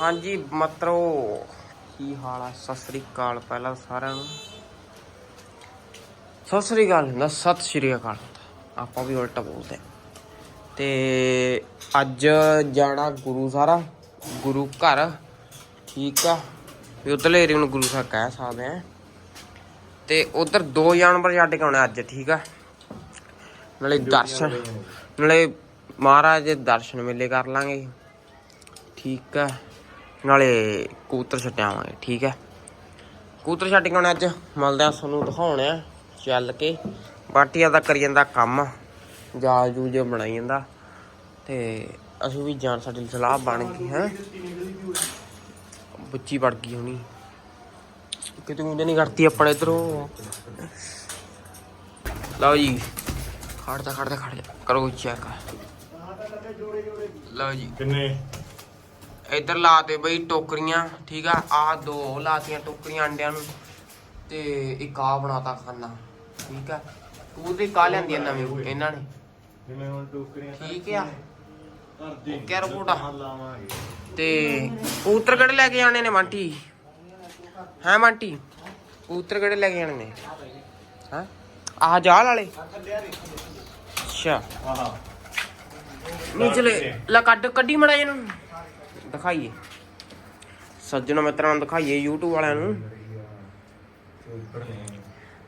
ਹਾਂਜੀ ਮਤਰੋ ਕੀ ਹਾਲ ਆ? ਸਤਿ ਸ੍ਰੀ ਅਕਾਲ ਪਹਿਲਾਂ ਸਾਰਿਆਂ ਨੂੰ। ਸਤਿ ਸ੍ਰੀ ਅਕਾਲ ਨਾ ਸਤਿ ਸ੍ਰੀ ਅਕਾਲ। ਆਪਾਂ ਵੀ ਉਲਟਾ ਬੋਲਦੇ। ਤੇ ਅੱਜ ਜਾਣਾ ਗੁਰੂ ਸਾਰਾ ਗੁਰੂ ਘਰ ਠੀਕ ਆ? ਵੀ ਉਧਰਲੇ ਏਰੀਏ ਨੂੰ ਗੁਰੂ ਸਾਹਿਬ ਕਹਿ ਸਕਦੇ ਆ। ਤੇ ਉਧਰ ਦੋ ਜਾਨਵਰ ਛੱਡ ਕੇ ਆਉਣੇ ਅੱਜ ਠੀਕ ਆ? ਨਾਲੇ ਦਰਸ਼ਨ ਨਾਲੇ ਮਹਾਰਾਜ ਦੇ ਦਰਸ਼ਨ ਮੇਲੇ ਕਰ ਲਾਂਗੇ। ਠੀਕ ਆ? ਨਾਲੇ ਕਬੂਤਰ ਛੱਡਾਵਾਂਗੇ ਠੀਕ ਹੈ? ਕਬੂਤਰ ਛੱਡ ਕੇ ਆਉਣੇ ਅੱਜ ਮਿਲਦੇ ਆ ਤੁਹਾਨੂੰ ਦਿਖਾਉਣੇ ਆ, ਚੱਲ ਕੇ। ਬਾਟੀਆ ਦਾ ਕਰੀ ਜਾਂਦਾ ਕੰਮ, ਜਾਲ ਜੂਲ ਜੇ ਬਣਾਈ ਜਾਂਦਾ। ਤੇ ਅਸੀਂ ਵੀ ਜਾਣ, ਸਾਡੀ ਸਲਾਹ ਬਣ ਗਈ, ਹੈ? ਬੱਚੀ ਵੜ ਗਈ ਹੋਣੀ। ਕਿਤੇ ਉਂਦੇ ਨਹੀਂ ਕਰਤੀ ਆਪਣੇ ਇਧਰੋਂ। ਲਓ ਜੀ ਖੜਦਾ ਖੜਦਾ ਖੜ ਜਾ ਕਰੋ ਚੈੱਕ ਲਓ ਜੀ। ਕਿੰਨੇ? ਇੱਧਰ ਲਾਤੇ ਬਈ ਟੋਕਰੀਆਂ ਠੀਕ ਆ? ਆਹ ਦੋ ਲਾਤੀਆਂ ਟੋਕਰੀਆਂ ਅੰਡਿਆਂ ਨੂੰ ਤੇ ਇੱਕ ਆ ਬਣਾਤਾ ਖਾਨਾ ਠੀਕ ਆ? ਪੂਰੀ ਕਾ ਲੈਂਦੀ ਨਵੀਂ ਇਹਨਾਂ ਨੇ। ਜਿਵੇਂ ਹੁਣ ਟੋਕਰੀਆਂ ਠੀਕ ਆ? ਕਰਦੇ ਕਿਆ ਰਿਪੋਰਟ ਆ? ਲਾਵਾਂਗੇ। ਤੇ ਕਬੂਤਰ ਕਿਹੜੇ ਲੈ ਕੇ ਜਾਣੇ ਨੇ ਮੰਟੀ ਹੈ ਮੰਟੀ ਕਬੂਤਰ ਕਿਹੜੇ ਲੈ ਕੇ ਜਾਣੇ ਨੇ? ਹਾਂ? ਆਹ ਜਾਲ ਵਾਲੇ? ਅੱਛਾ। ਆਹਾ। ਨੀਚਲੇ ਲੈ ਕੱਢ ਕੱਢੀ ਮੜਾ ਇਹਨੂੰ। ਦਿਖਾਈਏ। ਸੱਜਣੋ ਮਿੱਤਰਾਂ ਨੂੰ ਦਿਖਾਈਏ YouTube ਵਾਲਿਆਂ ਨੂੰ।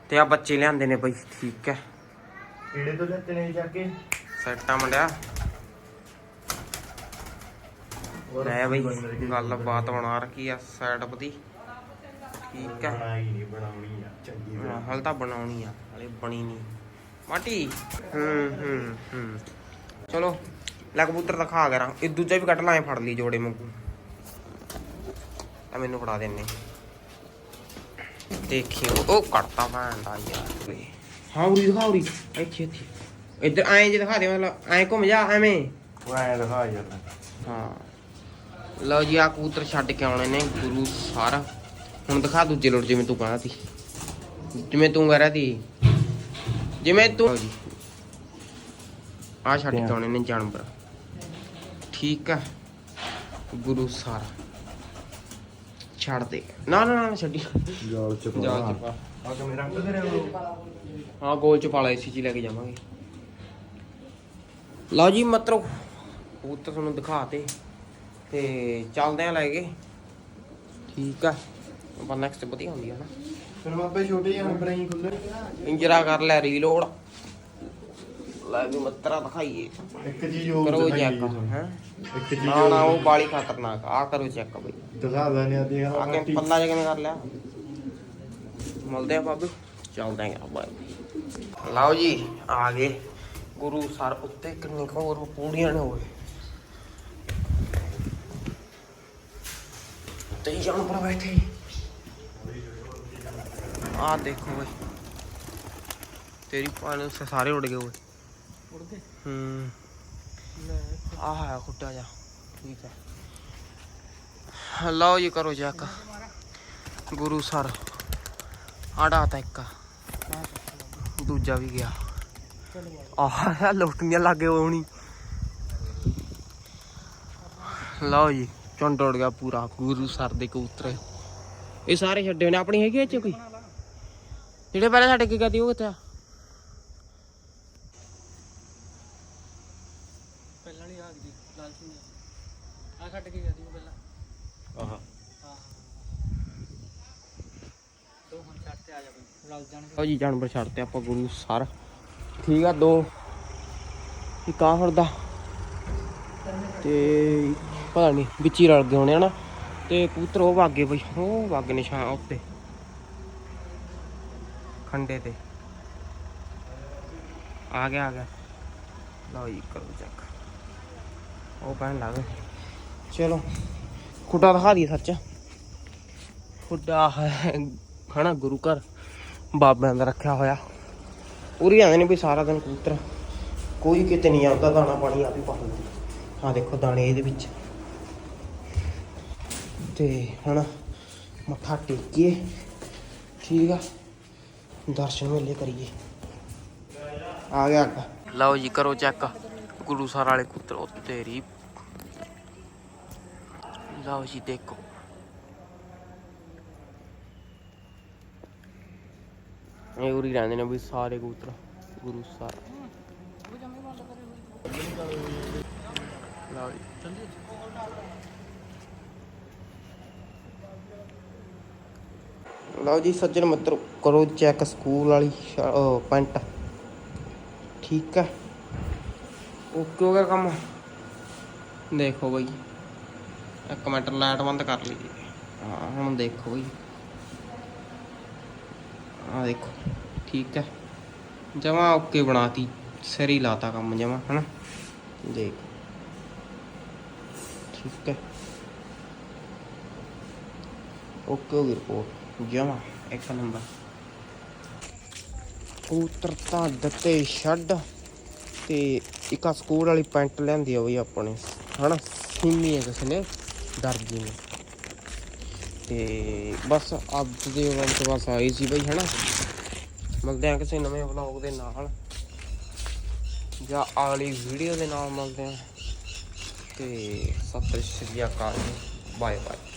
ਤੇ ਆ ਬੱਚੇ ਲਿਆਂਦੇ ਨੇ ਬਈ ਠੀਕ ਹੈ। ਕਿਹੜੇ ਤੋਂ ਲੈਤੇ ਨੇ ਜਾ ਕੇ? ਸੈਟਾ ਮੁੰਡਿਆ। ਲੈ ਬਈ ਗੱਲ ਬਾਤ ਬਣਾ ਰੱਖੀ ਆ ਸੈਟਅਪ ਦੀ। ਠੀਕ ਹੈ। ਬਣਾਉਣੀ ਆ। ਚੰਗੀ ਹਲ ਤਾਂ ਬਣਾਉਣੀ ਆ ਹਲੇ ਬਣੀ ਨਹੀਂ। ਮਾਟੀ। ਹੂੰ ਹੂੰ ਹੂੰ। ਚਲੋ। ਲੈ ਕਬੂਤਰ ਦਿਖਾ ਕਰਾਂ। ਇਹ ਦੂਜਾ ਵੀ ਕੱਢ ਲਾਂ ਫੜ ਲਈ ਜੋੜੇ ਮੰਗੂ ਆ ਮੈਨੂੰ ਫੜਾ ਦੇਣੇ ਦੇਖਿਓ ਉਹ ਕੱਟਤਾ ਦਾ ਯਾਰ। ਹਾਂ ਉਰੀ ਦਿਖਾ ਉਰੀ ਇੱਥੇ ਇੱਥੇ। ਇੱਧਰ ਐਂ ਜੇ ਦਿਖਾ ਦੇ ਮਤਲਬ ਐਂ ਘੁੰਮ ਜਾ ਐਵੇਂ। ਉਹ ਐ ਦਿਖਾ ਯਾਰ। ਹਾਂ। ਲਓ ਜੀ ਆ ਕਬੂਤਰ ਛੱਡ ਕੇ ਆਉਣੇ ਨੇ ਗੁਰੂ ਸਰ। ਹੁਣ ਦਿਖਾ ਦੂਜੇ ਲੋਟ ਜਿਵੇਂ ਤੂੰ ਕਹਿੰਦਾ ਸੀ। ਜਿਵੇਂ ਤੂੰ ਕਹਿ ਰਿਹਾ ਸੀ। ਜਿਵੇਂ ਤੂੰ ਆ ਛੱਡ ਕੇ ਆਉਣੇ ਨੇ ਜਾਨਵਰ। ਠੀਕ ਆ ਗੁਰੂ ਸਰ। ਛੱਡ ਦੇ। ਨਾ ਨਾ ਨਾ ਛੱਡੀ। ਜਾਲ ਚ ਜਾਲ ਚ ਪਾ। ਆ ਕੇ ਮੇਰਾ ਅੰਕਲ ਦੇ ਰਹੇ ਹਾਂ ਗੋਲ ਚ ਪਾ ਲਾ ਇਸੀ ਚ ਲੈ ਕੇ ਜਾਵਾਂਗੇ। ਲਓ ਜੀ ਮਤਰੋ ਕਬੂਤਰ ਤੁਹਾਨੂੰ ਦਿਖਾਤੇ। ਤੇ ਚੱਲਦੇ ਆ ਲੈ ਕੇ। ਠੀਕ ਆ। ਆਪਾਂ ਨੈਕਸਟ ਵਧੀਆ ਹੁੰਦੀ ਆ ਨਾ। ਫਿਰ ਬਾਬੇ ਛੋਟੇ ਜਿਹੇ ਨੰਬਰ ਹੀ ਖੁੱਲੇ ਇੰਜਰਾ ਕਰ ਲੈ ਰੀਲੋਡ ਲੈ ਵੀ ਮਤਰਾ ਦਿਖਾਈਏ। ਇੱਕ ਚੀਜ਼ ਹੋਰ ਕਰੋ ਚੈੱਕ ਤੁਹਾਨੂੰ। ਹੈ? ਇੱਕ ਚੀਜ਼ ਨਾ ਨਾ ਉਹ ਬਾਲੀ ਖਤਰਨਾਕ ਆ ਕਰੋ ਚੈੱਕ ਬਈ। ਦਿਖਾ ਦਨੇ ਆ ਦੇ ਆ ਕੇ ਪੱਲਾ ਜਿਹਾ ਕਿਵੇਂ ਕਰ ਲਿਆ? ਮਿਲਦੇ ਆ ਬਾਬੂ ਚੱਲਦੇ ਆਂ ਬਾਈ ਲਓ ਜੀ ਆ ਗਏ ਗੁਰੂ ਸਰ ਉੱਤੇ ਕਿੰਨੇ ਕੁ ਹੋਰ ਪੂੜੀਆਂ ਨੇ ਹੋਏ ਤੇ ਜਾਨਵਰ ਬੈਠੇ। ਆ ਦੇਖੋ ਓਏ। ਤੇਰੀ ਪਾਣ ਸਾਰੇ ਉੜ ਗਏ ਓਏ। ਉੜ ਗਏ ਹੂੰ ਆਹ ਹੈ ਖੁੱਟਾ ਜਾ ਠੀਕ ਹੈ। ਲਓ ਜੀ ਕਰੋ ਚੈੱਕ। ਗੁਰੂ ਸਰ ਆੜਾ ਤਾਂ ਇੱਕ। ਦੂਜਾ ਵੀ ਗਿਆ। ਆਹ ਲੋਟੀਆਂ ਲੱਗੇ ਹੋਣੀ। ਲਓ ਜੀ ਚੁੰਡ ਉੜ ਗਿਆ ਪੂਰਾ ਗੁਰੂ ਸਰ ਦੇ ਕਬੂਤਰ। ਇਹ ਸਾਰੇ ਛੱਡੇ ਨੇ ਆਪਣੀ ਹੈਗੀ ਇਹ ਚ ਕੋਈ? ਜਿਹੜੇ ਪਹਿਲਾਂ ਛੱਡ ਕੇ ਗਏ ਉਹ ਕਿੱਥੇ ਆ? ਪਹਿਲਾਂ ਨਹੀਂ ਆ ਗਈ ਲਾਲ ਸਿੰਘ ਆ ਕੱਟ ਕੇ ਗਈ ਉਹ ਪਹਿਲਾਂ। ਆਹਾ। ਹਾਂ ਹੁਣ ਛੱਡ ਤੇ ਆ ਜਾ ਬਈ। ਰਲ ਜਾਣਗੇ। ਲਓ ਜੀ ਜਾਨਵਰ ਛੱਡਤੇ ਆਪਾਂ ਗੁਰੂ ਸਰ। ਠੀਕ ਆ ਦੋ। ਇੱਕ ਆ ਦਾ ਤੇ ਪਤਾ ਨਹੀਂ ਵਿੱਚ ਹੀ ਰਲ ਗਏ ਹੋਣੇ ਹਨਾ? ਤੇ ਕਬੂਤਰ ਉਹ ਵਾਗੇ ਬਈ ਉਹ ਵਾਗੇ ਨਿਸ਼ਾਨ ਉੱਤੇ। ਖੰਡੇ ਤੇ। ਆ ਗਿਆ ਆ ਗਿਆ। ਲਓ ਜੀ ਕਰੋ ਚੱਕ ਉਹ ਪੈਣ ਲੱਗ ਚਲੋ, ਖੁੱਡਾ ਦਿਖਾ ਦੀ ਸੱਚ। ਖੁੱਡਾ ਹੈ, ਹਨਾ, ਗੁਰੂ ਘਰ। ਬਾਬਿਆਂ ਦਾ ਰੱਖਿਆ ਹੋਇਆ। ਉਰੀ ਆਉਂਦੇ ਨੇ ਵੀ ਸਾਰਾ ਦਿਨ ਕਬੂਤਰ। ਕੋਈ ਕਿਤੇ ਨਹੀਂ ਆਉਂਦਾ ਦਾਣਾ ਪਾਣੀ ਆਪ ਹੀ ਪਾ ਲੈਂਦੇ ਆ ਦੇਖੋ ਦਾਣੇ ਇਹਦੇ ਵਿੱਚ। ਤੇ ਹੁਣ ਮੱਥਾ ਟੇਕੀਏ। ਠੀਕ ਆ। ਦਰਸ਼ਨ ਵੇਲੇ ਕਰੀਏ। ਆ ਗਿਆ ਲਓ ਜੀ, ਕਰੋ ਚੈੱਕ। ਗੁਰੂ ਸਰ ਵਾਲੇ ਕਬੂਤਰ ਉਹ ਤੇਰੀ ਲਓ ਜੀ ਦੇਖੋ ਇਹ ਉਰੀ ਰਹਿੰਦੇ ਨੇ ਵੀ ਸਾਰੇ ਕਬੂਤਰ ਗੁਰੂ ਸਾਹਿਬ ਲਓ ਜੀ ਲਓ ਜੀ ਸੱਜਣ ਮਿੱਤਰ ਕਰੋ ਚੈੱਕ ਸਕੂਲ ਵਾਲੀ ਪੈਂਟ। ਠੀਕ ਹੈ। ਓਕੇ ਹੋ ਗਿਆ ਕੰਮ। ਦੇਖੋ ਬਈ। ਇੱਕ ਮਿੰਟ ਲਾਈਟ ਬੰਦ ਕਰ ਲਈ। ਹਾਂ, ਹੁਣ ਦੇਖੋ ਬਈ। ਆ ਦੇਖੋ, ਠੀਕ ਹੈ। ਜਮਾ ਓਕੇ ਬਣਾਤੀ। ਸਿਰ ਹੀ ਲਾਤਾ ਕੰਮ ਜਮਾ, ਹਨਾ? ਦੇਖ। ਠੀਕ ਹੈ। ਓਕੇ ਹੋ ਗਈ ਰਿਪੋਰਟ ਜਮਾ, ਇੱਕ ਨੰਬਰ। ਕਬੂਤਰ ਦਿੱਤੇ ਛੱਡ। ਤੇ ਇੱਕ ਆਹ ਸਕੂਲ ਵਾਲੀ ਪੈਂਟ ਲਿਆਂਦੀ ਆ ਬਈ ਆਪਣੇ, ਹਨਾ? ਸੀਮੀ ਹੈ ਕਿਸੇ ਨੇ, ਦਰਜੀ ਨੇ। ਤੇ ਬਸ ਅੱਜ ਦੇ ਵਕਤ ਬਸ ਆਈ ਸੀ ਬਈ, ਹਨਾ? ਮਿਲਦੇ ਆ ਕਿਸੇ ਨਵੇਂ ਵਲੌਗ ਦੇ ਨਾਲ। ਜਾਂ ਅਗਲੀ ਵੀਡੀਓ ਦੇ ਨਾਲ ਮਿਲਦੇ ਆ। ਤੇ ਸਤਿ ਸ਼੍ਰੀ ਅਕਾਲ ਬਾਏ ਬਾਏ